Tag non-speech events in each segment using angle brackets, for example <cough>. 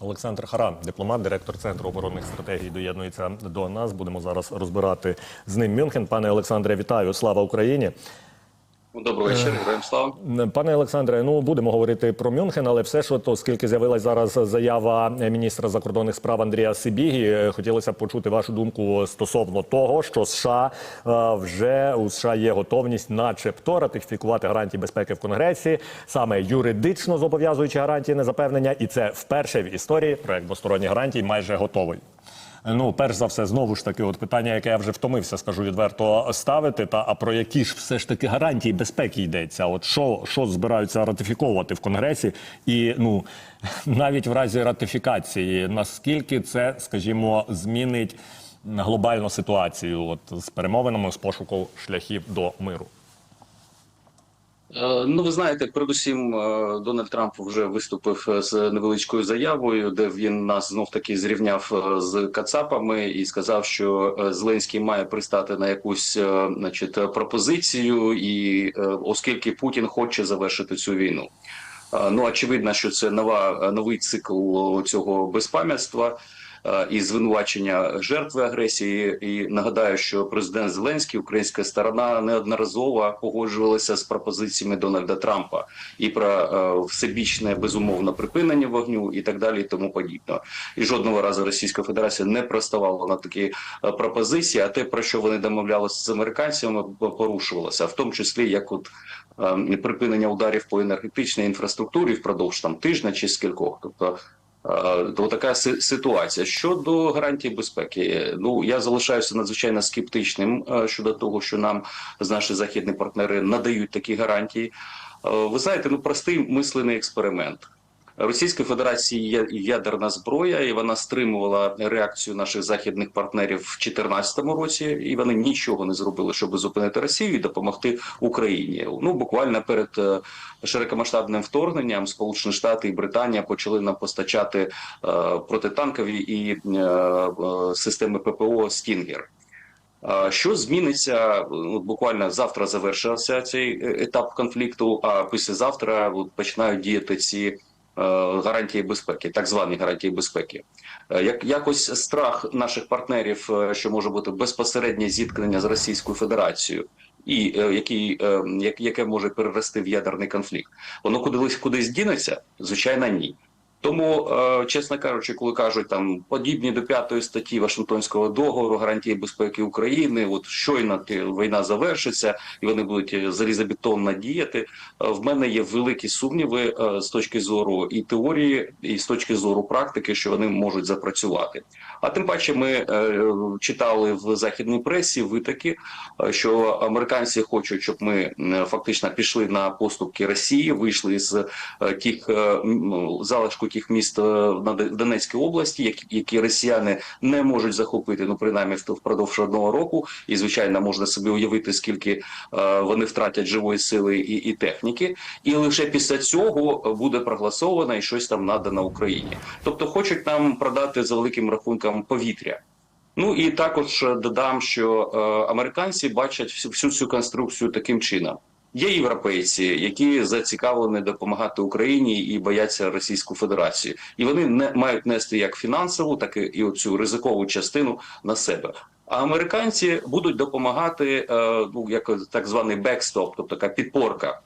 Олександр Харан, дипломат, директор центру оборонних стратегій, доєднується до нас. Будемо зараз розбирати з ним Мюнхен. Пане Олександре, вітаю! Слава Україні! Доброго вечора, героям слава. Пане Олександре, ну будемо говорити про Мюнхен, але все ж, от, оскільки з'явилась зараз заява міністра закордонних справ Андрія Сибігі, е, хотілося б почути вашу думку стосовно того, що США е, вже у США є готовність, начебто, ратифікувати гарантії безпеки в Конгресі, саме юридично зобов'язуючи гарантії незапевнення, і це вперше в історії проект двосторонніх гарантій майже готовий. Ну, перш за все, знову ж таки, от питання, яке я вже втомився, скажу відверто ставити. Та а про які ж все ж таки гарантії безпеки йдеться? От що, що збираються ратифіковувати в Конгресі, і ну <laughs> навіть в разі ратифікації, наскільки це, скажімо, змінить глобальну ситуацію, от з перемовинами з пошуку шляхів до миру? Е, Ну, ви знаєте, передусім е, Дональд Трамп вже виступив е, з невеличкою заявою, де він нас знов таки зрівняв з Кацапами і сказав, що Зеленський має пристати на якусь значить, пропозицію, і оскільки Путін хоче завершити цю війну. Ну очевидно, що це нова новий цикл цього безпам'ятства. Е, І звинувачення жертви агресії, і нагадаю, що президент Зеленський, українська сторона неодноразово погоджувалася з пропозиціями Дональда Трампа і про е, всебічне безумовне припинення вогню, і так далі, і тому подібне. І жодного разу Російська Федерація не проставала на такі е, пропозиції. А те, про що вони домовлялися з американцями, порушувалося, в тому числі як от припинення ударів по енергетичній інфраструктурі впродовж там тижня чи скількох. Тобто То така ситуація щодо гарантій безпеки. Ну я залишаюся надзвичайно скептичним е, щодо того, що нам з наші західні партнери надають такі гарантії. Е, Ви знаєте, ну простий мислений експеримент. Російської Федерації є ядерна зброя, і вона стримувала реакцію наших західних партнерів в 2014 році, і вони нічого не зробили, щоб зупинити Росію і допомогти Україні. Ну буквально перед е, широкомасштабним вторгненням Сполучені Штати і Британія почали нам постачати е, протитанкові і е, е, системи ППО Стінгер. Що зміниться? Буквально завтра завершився цей е, етап конфлікту. А післязавтра от, починають діяти ці гарантії безпеки, так звані гарантії безпеки. Е, Як якось страх наших партнерів, е, що може бути безпосереднє зіткнення з Російською Федерацією, і е, який, е, як- яке може перерости в ядерний конфлікт, воно кудись кудись дінеться? Звичайно, ні. Тому, е, чесно кажучи, коли кажуть там подібні до п'ятої статті Вашингтонського договору гарантії безпеки України, от щойно війна завершиться і вони будуть е, залізобетонно діяти. е, В мене є великі сумніви з точки зору і теорії, і з точки зору практики, що вони можуть запрацювати. А тим паче, ми читали в західній пресі витоки, е, що американці хочуть, щоб ми фактично пішли на поступки Росії, вийшли з тих м, залишку тих міст е, на Донецькій області, які, росіяни не можуть захопити, ну принаймні впродовж одного року. І звичайно, можна собі уявити, скільки е, вони втратять живої сили і, і техніки. І лише після цього буде проголосовано і щось там надано Україні. Тобто, хочуть нам продати за великим рахунком повітря. Ну і також е, додам, що американці бачать всю, всю цю конструкцію таким чином. Є європейці, які зацікавлені допомагати Україні і бояться Російську Федерацію, і вони не мають нести як фінансову, так і, оцю ризикову частину на себе. А американці будуть допомагати, е, ну як так званий бекстоп, тобто така підпорка.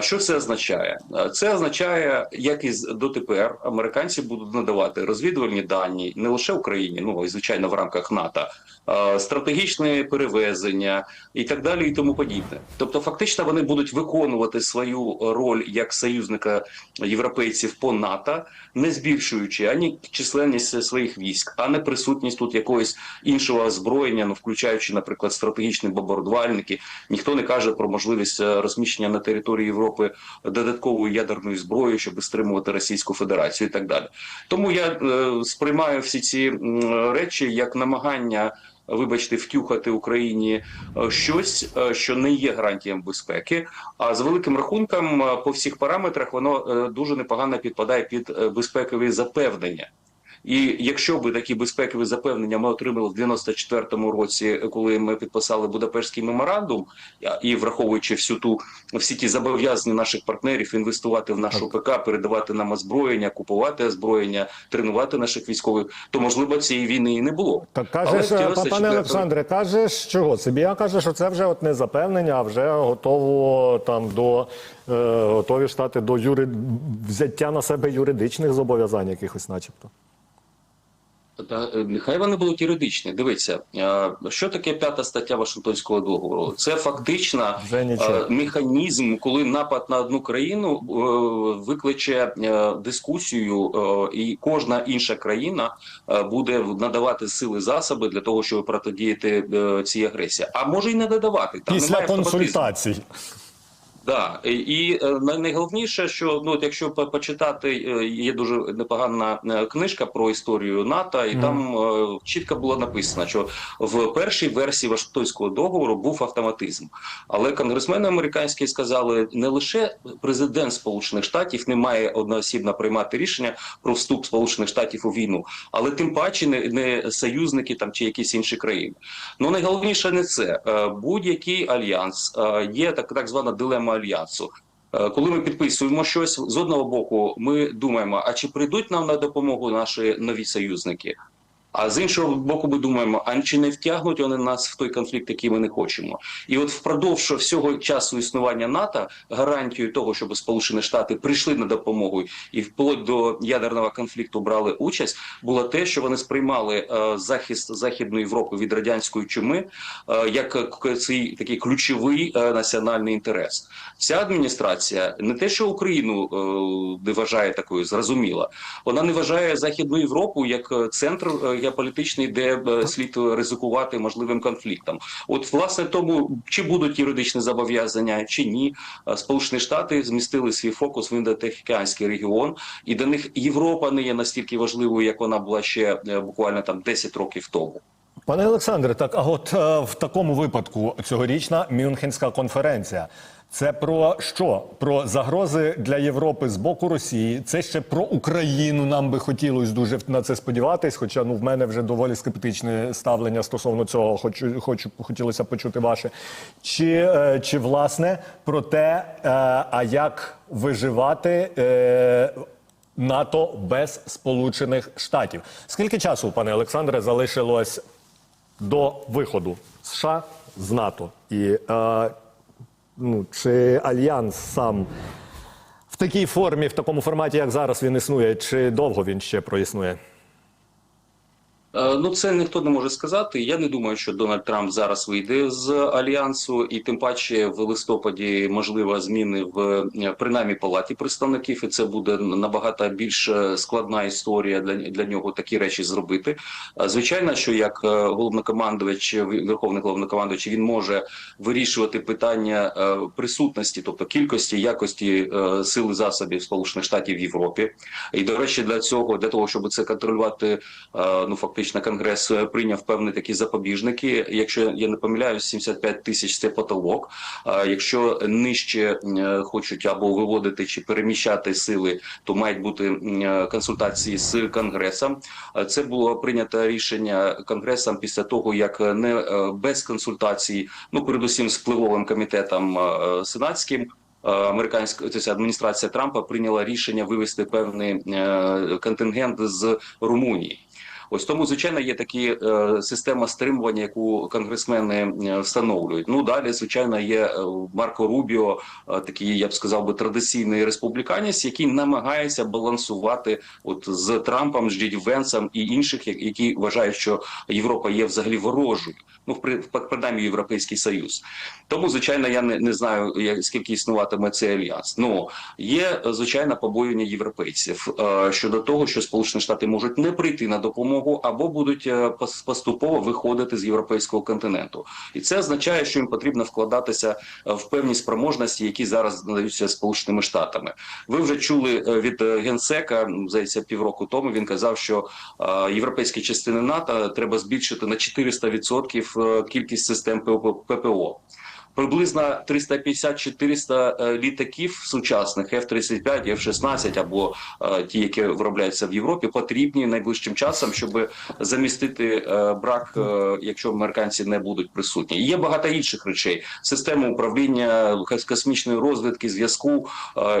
Що це означає? Е, Це означає, як і дотепер американці будуть надавати розвідувальні дані не лише Україні, ну і звичайно в рамках НАТО, стратегічне перевезення і так далі, і тому подібне. Тобто, фактично, вони будуть виконувати свою роль як союзника європейців по НАТО, не збільшуючи ані численність своїх військ, а не присутність тут якогось іншого озброєння, ну включаючи, наприклад, стратегічні бомбардувальники. Ніхто не каже про можливість е, розміщення на території Європи додаткової ядерної зброї, щоб стримувати Російську Федерацію і так далі. Тому я е, сприймаю всі ці речі як намагання. Вибачте, втюхати Україні е, щось, е, що не є гарантієм безпеки. А з великим рахунком е, по всіх параметрах воно дуже непогано підпадає під безпекові запевнення. І якщо би такі безпекові запевнення ми отримали в 94-му році, коли ми підписали Будапештський меморандум, і враховуючи всю ту всі ті зобов'язання наших партнерів інвестувати в нашу ПК, передавати нам озброєння, купувати озброєння, тренувати наших військових, то можливо цієї війни і не було. Так кажеш, е, 94-му пане Олександре, кажеш, чого? Сибія каже, що це вже от не запевнення, а вже готово там до е, готові стати до юри... взяття на себе юридичних зобов'язань якихось, начебто. Та е, нехай вони будуть юридичні. Дивіться, е, що таке п'ята стаття Вашингтонського договору? Це фактично е, механізм, коли напад на одну країну викличе дискусію, і кожна інша країна буде надавати сили засоби для того, щоб протидіяти цій агресії. А може й не додавати там Після немає автоматизму. Да, і- е, най- найголовніше, що ну от якщо почитати, е, є дуже непогана е, книжка про історію НАТО, і там е, чітко було написано, що в першій версії Вашингтонського договору був автоматизм. Але конгресмени американські сказали, не лише президент Сполучених Штатів не має одноосібно приймати рішення про вступ Сполучених Штатів у війну, але тим паче не, не союзники там чи якісь інші країни. Ну найголовніше не це. Будь-який альянс є так, так звана дилема альянсу. Е, Коли ми підписуємо щось з одного боку, ми думаємо, а чи прийдуть нам на допомогу наші нові союзники? А з іншого боку, ми думаємо, а чи не втягнуть вони нас в той конфлікт, який ми не хочемо? І от впродовж всього часу існування НАТО гарантією того, щоб Сполучені Штати прийшли на допомогу і вплоть до ядерного конфлікту брали участь, було те, що вони сприймали е, захист Західної Європи від радянської чуми е, як цей такий ключовий е, національний інтерес. Ця адміністрація не те, що Україну е, не вважає такою, зрозуміла, вона не вважає Західну Європу як е, центр е, геополітичний, де е, слід ризикувати можливим конфліктом. От власне тому чи будуть юридичні зобов'язання, чи ні, е, Сполучені Штати змістили свій фокус в індотихоокеанський регіон, і для них Європа не є настільки важливою, як вона була ще е, буквально там 10 років тому. Пане Олександре, так а от в такому випадку цьогорічна Мюнхенська конференція. Це про що? Про загрози для Європи з боку Росії. Це ще про Україну. Нам би хотілося дуже на це сподіватись. Хоча ну в мене вже доволі скептичне ставлення стосовно цього. Хочу, хочу хотілося почути ваше. Чи, е, чи власне про те, е, а як виживати? Е, НАТО без Сполучених Штатів. Скільки часу, пане Олександре, залишилось до виходу США з НАТО? І е, ну, чи альянс сам в такій формі, в такому форматі, як зараз він існує, чи довго він ще проіснує? Е, Ну, це ніхто не може сказати. Я не думаю, що Дональд Трамп зараз вийде з альянсу, і тим паче в листопаді можливо зміни в е, принаймні палаті представників, і це буде набагато більш е, складна історія для, для нього такі речі зробити. Звичайно, що як головнокомандувач, верховний головнокомандувач, він може вирішувати питання присутності, тобто кількості, якості сили засобів Сполучених Штатів в Європі. І до речі, для цього для того, щоб це контролювати, ну фактично конгрес е, прийняв певні такі запобіжники. Якщо я не помиляюсь, 75 тисяч це потолок. Якщо нижче е, хочуть або виводити чи переміщати сили, то мають бути е, консультації з конгресом. Це було прийнято рішення конгресом після того, як не без консультацій, ну передусім з впливовим комітетом сенатським. Американська тобто адміністрація Трампа прийняла рішення вивести певний контингент з Румунії. Ось тому, звичайно, є такі е, система стримування, яку конгресмени е, встановлюють. Ну далі, звичайно, є е, Марко Рубіо, е, такий, я б сказав би, традиційний республіканець, який намагається балансувати от з Трампом, з Джеді Венсом і інших, які вважають, що Європа є взагалі ворожою. Ну, в при- Європейський Союз. Тому, звичайно, я не, не знаю, скільки існуватиме цей альянс. Ну є е, звичайно побоювання європейців е, щодо того, що Сполучені Штати можуть не прийти на допомогу або будуть е, поступово виходити з європейського континенту, і це означає, що їм потрібно вкладатися е, в певні спроможності, які зараз надаються Сполученими Штатами. Ви вже чули е, від генсека здається, півроку тому. Він казав, що європейські частини НАТО треба збільшити на 400% е, кількість систем ППО. Приблизно 350-400 е, літаків сучасних F-35, F-16 або е, ті, які виробляються в Європі, потрібні найближчим часом, щоб замістити е, брак, якщо американці не будуть присутні. Є багато інших речей: система управління космічної розвідки, зв'язку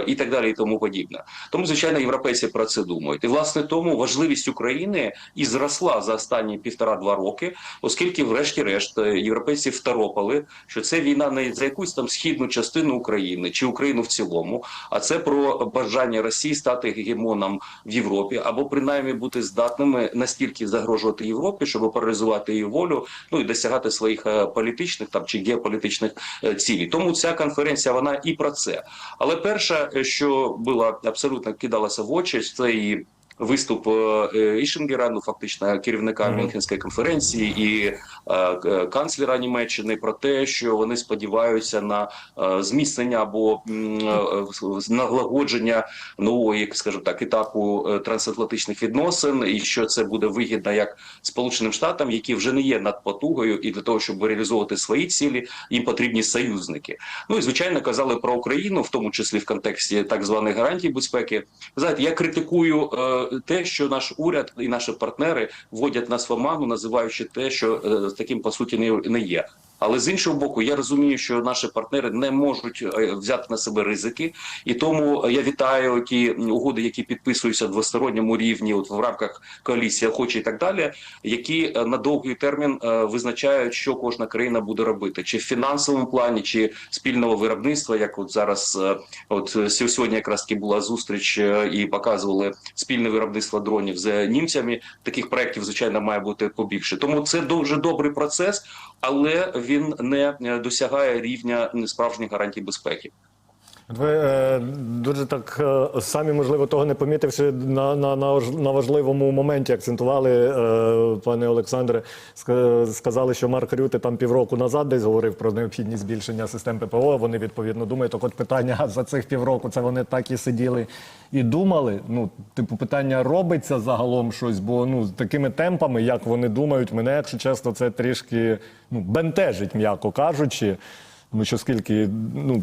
і так далі, і тому подібне. Тому, звичайно, європейці про це думають. І власне тому важливість України і зросла за останні півтора-два роки, оскільки, врешті-решт, європейці второпали, що це війна не за якусь там східну частину України чи Україну в цілому, а це про бажання Росії стати гегемоном в Європі або принаймні бути здатними настільки загрожувати Європі, щоб паралізувати її волю, ну і досягати своїх е, політичних там чи геополітичних е, цілей. Тому ця конференція вона і про це. Але перше, е, що було абсолютно кидалося в очі, це і виступ е, Ішингера, ну фактично керівника. Мюнхенської конференції і е, канцлера Німеччини про те, що вони сподіваються на е, зміцнення або е, налагодження нового, як скажімо так, етапу е, трансатлантичних відносин, і що це буде вигідно як Сполученим Штатам, які вже не є надпотугою, і для того, щоб реалізовувати свої цілі, їм потрібні союзники. Ну і звичайно казали про Україну, в тому числі в контексті так званих гарантій безпеки. Ви Знаєте, я критикую е, те, що наш уряд і наші партнери вводять нас в оману, називаючи те, що е, таким по суті не, не є. Але з іншого боку, я розумію, що наші партнери не можуть е, взяти на себе ризики, і тому я вітаю ті угоди, які підписуються в двосторонньому рівні, от в рамках коаліції охочі і так далі, які е, на довгий термін е, визначають, що кожна країна буде робити, чи в фінансовому плані, чи спільного виробництва, як от зараз, от сьогодні якраз таки була зустріч і показували спільне виробництво дронів з німцями. Таких проєктів, звичайно, має бути побільше. Тому це дуже добрий процес, але він не е, досягає рівня справжніх гарантій безпеки. Ви е, дуже так е, самі, можливо, того не помітивши, на, на, на, на важливому моменті акцентували, е, пане Олександре, сказали, що Марк Рюте там півроку назад десь говорив про необхідність збільшення систем ППО. Вони відповідно думають. Так от питання за цих півроку це вони так і сиділи і думали. Ну, типу, питання робиться загалом щось, бо ну з такими темпами, як вони думають, мене, якщо чесно, це трішки ну, бентежить, м'яко кажучи. Ну що скільки, ну.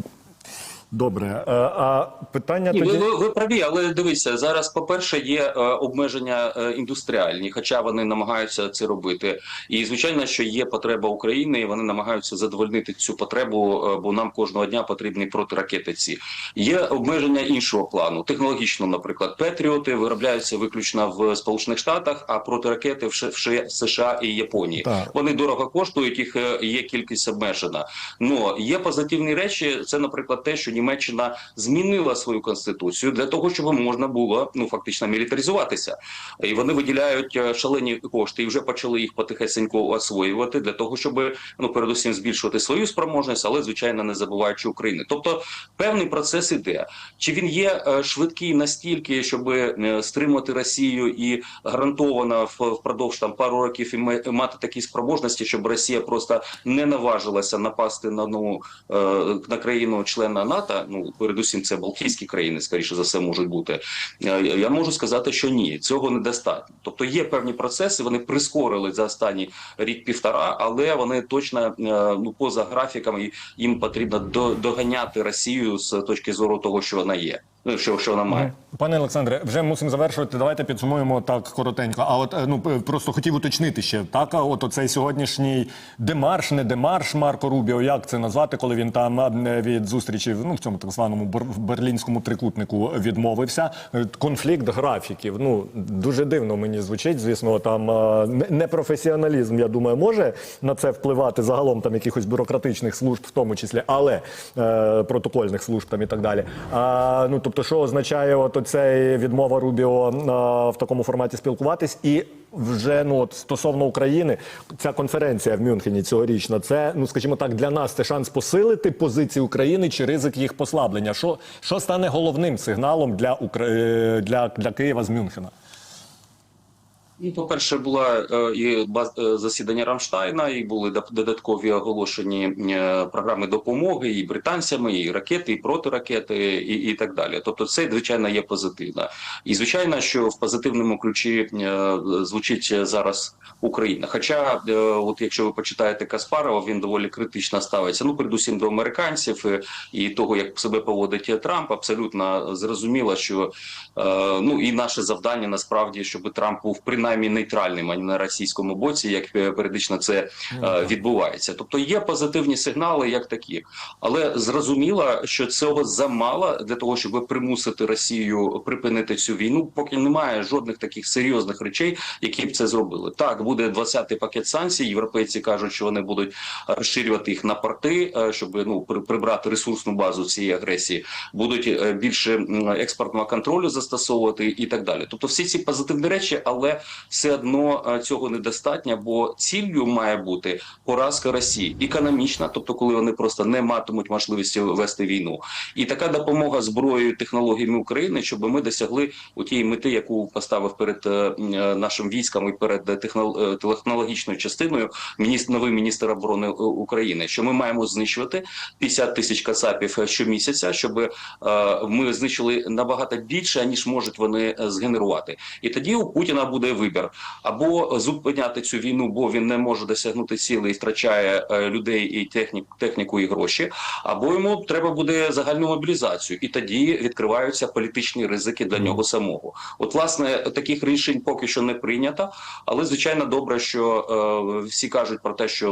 Добре, Е, а питання Ні, тоді. ви, ви, праві, але дивіться зараз. По перше, є е, обмеження е, індустріальні, хоча вони намагаються це робити. І звичайно, що є потреба України, і вони намагаються задовольнити цю потребу, бо нам кожного дня потрібні протиракети. Ці є обмеження іншого плану, технологічно, наприклад, Петріоти виробляються виключно в Сполучених Штатах, а протиракети в Ш- в США і Японії. Так. Вони дорого коштують, їх є кількість обмежена. Ну є позитивні речі. Це, наприклад, те, що Німеччина змінила свою конституцію для того, щоб можна було ну фактично мілітаризуватися, і вони виділяють е, шалені кошти і вже почали їх потихесенько освоювати для того, щоб ну передусім збільшувати свою спроможність, але звичайно не забуваючи України. Тобто певний процес іде. Чи він є е, швидкий настільки, щоб е, стримати Росію і гарантовано впродовж там пару років і мати такі спроможності, щоб Росія просто не наважилася напасти на ну на країну члена НАТО? Ну передусім, це Балтійські країни, скоріше за все, можуть бути. Е, Я можу сказати, що ні, цього недостатньо. Тобто є певні процеси, вони прискорили за останні рік-півтора, але вони точно е, ну поза графіками їм потрібно доганяти Росію з точки зору того, що вона є. Ну що, що вона має. Пане Олександре, вже мусимо завершувати. Давайте підсумуємо так коротенько. А от е, ну просто хотів уточнити ще так. От оцей сьогоднішній демарш, не демарш Марко Рубіо, як це назвати, коли він там е, від зустрічі ну в цьому так званому бер- берлінському трикутнику відмовився. Е, Конфлікт графіків. Ну дуже дивно мені звучить. Звісно, там е, не- непрофесіоналізм, я думаю, може на це впливати загалом там якихось бюрократичних служб, в тому числі, але е, протокольних служб там і так далі. А, ну тобто, що означає от оцей відмова Рубіо е, в такому форматі спілкуватись і. Вже ну от стосовно України, ця конференція в Мюнхені цьогорічна, це ну скажімо так, для нас це шанс посилити позиції України чи ризик їх послаблення. Що, що стане головним сигналом для Укра... е, для, для Києва з Мюнхена? Ну, по-перше, була е, і е, засідання Рамштайна, і були додаткові оголошені е, програми допомоги і британцями, і ракети, і протиракети, і, і так далі. Тобто, це звичайно є позитивно. І звичайно, що в позитивному ключі звучить зараз Україна. Хоча, от якщо ви почитаєте Каспарова, він доволі критично ставиться. Ну, передусім до американців і того, як себе поводить Трамп, абсолютно зрозуміло, що ну і наше завдання насправді, щоб Трамп був принаймні нейтральним, а не на російському боці, як е, періодично це е, відбувається. Тобто є позитивні сигнали, як такі, але зрозуміло, що цього замало для того, щоб примусити Росію припинити цю війну, поки немає жодних таких серйозних речей, які б це зробили. Так буде 20-й пакет санкцій. Європейці кажуть, що вони будуть розширювати їх на порти, е, щоб ну при- прибрати ресурсну базу цієї агресії, будуть більше експортного контролю застосовувати і так далі. Тобто, всі ці позитивні речі, але все одно е, цього недостатньо, бо ціллю має бути поразка Росії економічна, тобто, коли вони просто не матимуть можливості вести війну, і така допомога зброєю технологіями України, щоб ми досягли у тієї мети, яку поставив перед е, е, нашим військом і перед технологічною частиною міністр новий міністр оборони України, що ми маємо знищувати 50 тисяч кацапів щомісяця, щоб ми знищили набагато більше, ніж можуть вони згенерувати. І тоді у Путіна буде вибір або зупиняти цю війну, бо він не може досягнути цілей і втрачає е, людей і технік, техніку і гроші, або йому треба буде загальну мобілізацію, і тоді відкриваються політичні ризики для нього самого. От, власне, таких рішень поки що не прийнято, але звичайно добре, що е, всі кажуть про те, що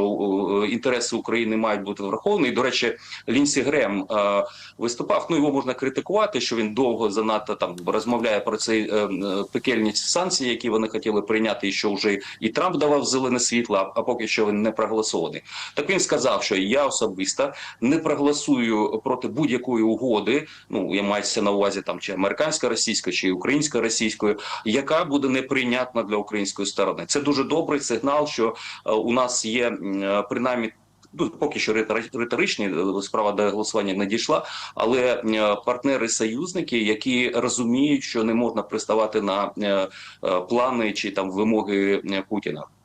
е, інтереси України мають бути враховані. І, до речі, Лінсі Грем е, виступав. Ну його можна критикувати, що він довго занадто там розмовляє про цей е, е, пекельні санкції, які вони хотіли прийняти, і що вже і Трамп давав зелене світло, а- поки що він не проголосований. Так він сказав, що я особисто не проголосую проти будь-якої угоди. Ну я мається на увазі там чи американська російська, чи українська російською, яка буде неприйнятна для української сторони. Це дуже добрий сигнал, що е, у нас є е, принаймні. Ну, поки що риторичні е, справа до голосування не дійшла, але е, партнери-союзники, які розуміють, що не можна приставати на е, плани чи там вимоги Путіна.